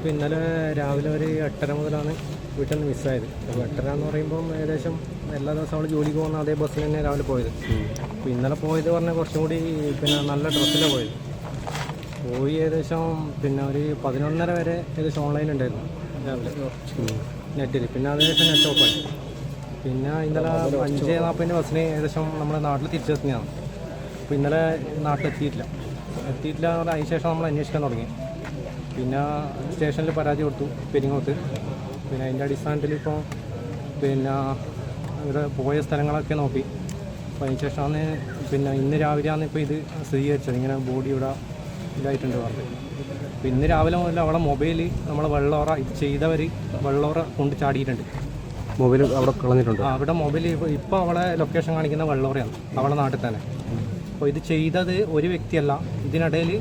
ഇപ്പോൾ ഇന്നലെ രാവിലെ ഒരു എട്ടര മുതലാണ് വീട്ടിൽ നിന്ന് മിസ്സായത് അപ്പോൾ എട്ടര എന്ന് പറയുമ്പോൾ ഏകദേശം എല്ലാ ദിവസവും അവൾ ജോലിക്ക് പോകുന്ന അതേ ബസ്സിൽ തന്നെ രാവിലെ പോയത്. അപ്പോൾ ഇന്നലെ പോയത് പറഞ്ഞാൽ കുറച്ചും കൂടി പിന്നെ നല്ല ഡ്രസ്സിലാണ് പോയത്. പോയി ഏകദേശം പിന്നെ ഒരു പതിനൊന്നര വരെ ഏകദേശം ഓൺലൈൻ ഉണ്ടായിരുന്നു. രാവിലെ നെറ്റിൽ പിന്നെ അതിനുശേഷം നെറ്റ് ഓഫ് ആയി. പിന്നെ ഇന്നലെ അഞ്ച് നാൽപ്പതിന്റെ ബസ്സിന് ഏകദേശം നമ്മുടെ നാട്ടിൽ തിരിച്ചെത്തുന്നതാണ് അപ്പോൾ ഇന്നലെ നാട്ടിലെത്തിയിട്ടില്ല. എത്തിയിട്ടില്ല അതിന് ശേഷം നമ്മൾ അന്വേഷിക്കാൻ തുടങ്ങി. പിന്നെ സ്റ്റേഷനിൽ പരാതി കൊടുത്തു പെരിങ്ങോത്ത് പിന്നെ അതിന്റെ അടിസ്ഥാനത്തിൽ ഇപ്പോൾ പിന്നെ ഇവിടെ പോയ സ്ഥലങ്ങളൊക്കെ നോക്കി. അപ്പോൾ അതിന് ശേഷമാണ് പിന്നെ ഇന്ന് രാവിലെയാണ് ഇപ്പോൾ ഇത് സ്ഥിരീകരിച്ചത്. ഇങ്ങനെ ബോഡി ഇവിടെ ഇതായിട്ടുണ്ട് പറഞ്ഞത് അപ്പോൾ ഇന്ന് രാവിലെ മുതൽ അവിടെ മൊബൈൽ നമ്മളെ വെള്ളോറ ഇത് ചെയ്തവർ വെള്ളോറ കൊണ്ട് ചാടിയിട്ടുണ്ട്. മൊബൈൽ അവിടെ കളഞ്ഞിട്ടുണ്ട്. അവിടെ മൊബൈൽ ഇപ്പോൾ അവളെ ലൊക്കേഷൻ കാണിക്കുന്ന വെള്ളോറയാണ്. അവളെ നാട്ടിൽ തന്നെ. അപ്പോൾ ഇത് ചെയ്തത് ഒരു വ്യക്തിയല്ല. ഇതിനിടയിൽ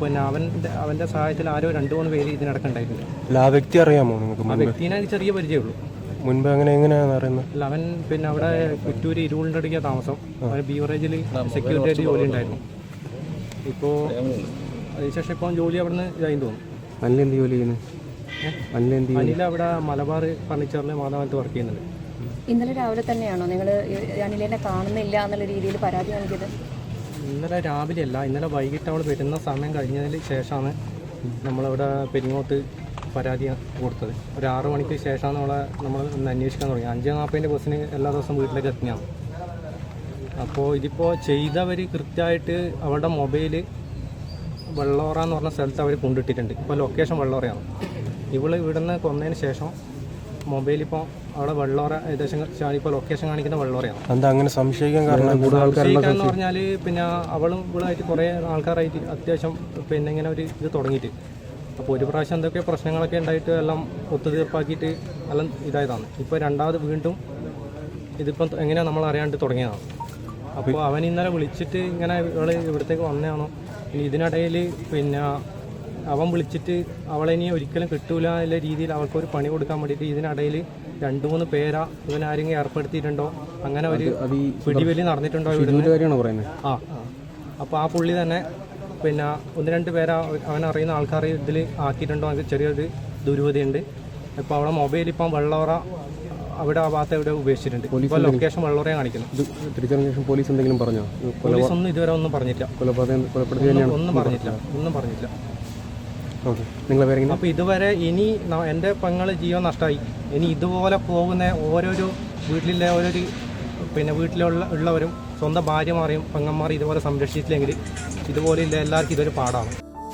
പിന്നെ അവന്റെ അവന്റെ സഹായത്തിൽ ആരോ രണ്ടു മൂന്ന് പേര് ഇതിനടക്കുണ്ടായിട്ടുണ്ട് അല്ല ആ വ്യക്തി അറിയാമോ നിങ്ങൾക്ക് ആ മുൻപ്? വ്യക്തിനെ എനിക്ക് ചെറിയ പരിചയമുള്ളൂ മുൻപ് അങ്ങനെ എങ്ങനെയാണെന്ന് അറിയുന്നത്? അല്ല അവൻ പിന്നെ അവിടെ കുറ്റൂര് ഇരുളിന്റെ അടുക്കിയ താമസം. അവൻ ബീവറേജിൽ സെക്യൂരിറ്റി ആയിട്ട് ജോലി ഉണ്ടായിരുന്നു. ഇപ്പോൾ അതിനുശേഷം ഇപ്പോൾ ജോലി അവിടെ നിന്ന് ഇതായി തോന്നുന്നു. അനിൽ എന്ത് ജോലി ചെയ്യുന്നത് അനിൽ എന്ത് അനിൽ അവിടെ മലബാർ ഫർണിച്ചറിൽ മാതാവിനത്ത് വർക്ക് ചെയ്യുന്നുണ്ട്. ഇന്നലെ രാവിലെ തന്നെയാണോ? നിങ്ങൾ അനിലിനെ കാണുന്നില്ല എന്നുള്ള രീതിയിൽ പരാതി നൽകിയത്? ഇന്നലെ രാവിലെ അല്ല ഇന്നലെ വൈകിട്ട് അവൾ വരുന്ന സമയം കഴിഞ്ഞതിന് ശേഷമാണ് നമ്മളവിടെ പെരിങ്ങോട്ട് പരാതി കൊടുത്തത്. ഒരു ആറ് മണിക്ക് ശേഷമാണ് അവളെ നമ്മൾ ഒന്ന് അന്വേഷിക്കാൻ തുടങ്ങി അഞ്ച് നാൽപ്പതിന്റെ ബസ്സിന് എല്ലാ ദിവസവും വീട്ടിലേക്ക് എത്തിയാണ് അപ്പോൾ ഇതിപ്പോൾ ചെയ്തവർ കൃത്യമായിട്ട് അവളുടെ മൊബൈൽ വെള്ളോറ എന്ന് പറഞ്ഞ സ്ഥലത്ത് അവർ കൊണ്ടിട്ടിട്ടുണ്ട്. ഇപ്പോൾ ലൊക്കേഷൻ വെള്ളോറയാണ്. ഇവൾ ഇവിടുന്ന് കൊന്നതിന് ശേഷം മൊബൈൽ ഇപ്പോൾ അവിടെ വെള്ളോറ ഏകദേശം ഇപ്പോൾ ലൊക്കേഷൻ കാണിക്കുന്ന വെള്ളോറയാണ്. എന്താ അങ്ങനെ സംശയിക്കാൻ കാരണം കൂടുതൽ ആൾക്കാരുള്ള സംശയിക്കാന്ന് പറഞ്ഞാൽ പിന്നെ അവളും ഇവളായിട്ട് കുറേ ആൾക്കാരായിട്ട് അത്യാവശ്യം പിന്നെ ഇങ്ങനെ ഒരു ഇത് തുടങ്ങിയിട്ട്. അപ്പോൾ ഒരു പ്രാവശ്യം എന്തൊക്കെ പ്രശ്നങ്ങളൊക്കെ ഉണ്ടായിട്ട് എല്ലാം ഒത്തുതീർപ്പാക്കിയിട്ട് എല്ലാം ഇതായതാണ്. ഇപ്പോൾ രണ്ടാമത് വീണ്ടും ഇതിപ്പം എങ്ങനെയാണ് നമ്മൾ അറിയാണ്ട് തുടങ്ങിയതാണ്. അപ്പോൾ അവൻ ഇന്നലെ വിളിച്ചിട്ട് ഇങ്ങനെ ഇവൾ ഇവിടത്തേക്ക് വന്നതാണോ. ഇനി ഇതിനിടയിൽ പിന്നെ അവൻ വിളിച്ചിട്ട് അവളെ ഇനി ഒരിക്കലും കിട്ടൂല എന്ന രീതിയിൽ അവൾക്കൊരു പണി കൊടുക്കാൻ വേണ്ടിയിട്ട് ഇതിനിടയിൽ രണ്ട് മൂന്ന് പേരാ ഇവൻ ആരെങ്കിലും ഏർപ്പെടുത്തിയിട്ടുണ്ടോ? അങ്ങനെ ഒരു പിടിവലി നടന്നിട്ടുണ്ടോ പറയുന്നത് ആ. അപ്പോൾ ആ പുള്ളി തന്നെ പിന്നെ ഒന്ന് രണ്ട് പേരാ അവൻ അറിയുന്ന ആൾക്കാർ ഇതിൽ ആക്കിയിട്ടുണ്ടോ എനിക്ക് ചെറിയൊരു ദുരൂഹതയുണ്ട്. ഇപ്പോൾ അവിടെ മൊബൈൽ ഇപ്പം വെള്ളോറ അവിടെ ആ ഭാഗത്ത് ഇവിടെ ഉപേക്ഷിച്ചിട്ടുണ്ട്. ഇപ്പോൾ ലൊക്കേഷൻ വെള്ളോറയെ കാണിക്കുന്നു തിരിച്ചറിഞ്ഞ പോലീസ് എന്തെങ്കിലും പറഞ്ഞോ? പോലീസ് ഒന്നും ഇതുവരെ ഒന്നും പറഞ്ഞില്ല കൊലപാതകം ഒന്നും പറഞ്ഞില്ല ഒന്നും പറഞ്ഞില്ല പേരെങ്ങനെ? അപ്പോൾ ഇതുവരെ ഇനി എന്റെ പെങ്ങൾ ജീവൻ നഷ്ടമായി. ഇനി ഇതുപോലെ പോകുന്ന ഓരോരു വീട്ടിലെ ഓരോരു പിന്നെ വീട്ടിലുള്ള ഉള്ളവരും സ്വന്തം ഭാര്യമാരെയും പെങ്ങന്മാരെയും ഇതുപോലെ സംരക്ഷിച്ചില്ലെങ്കിൽ ഇതുപോലെ ഇല്ല എല്ലാവർക്കും ഇതൊരു പാടാണ്.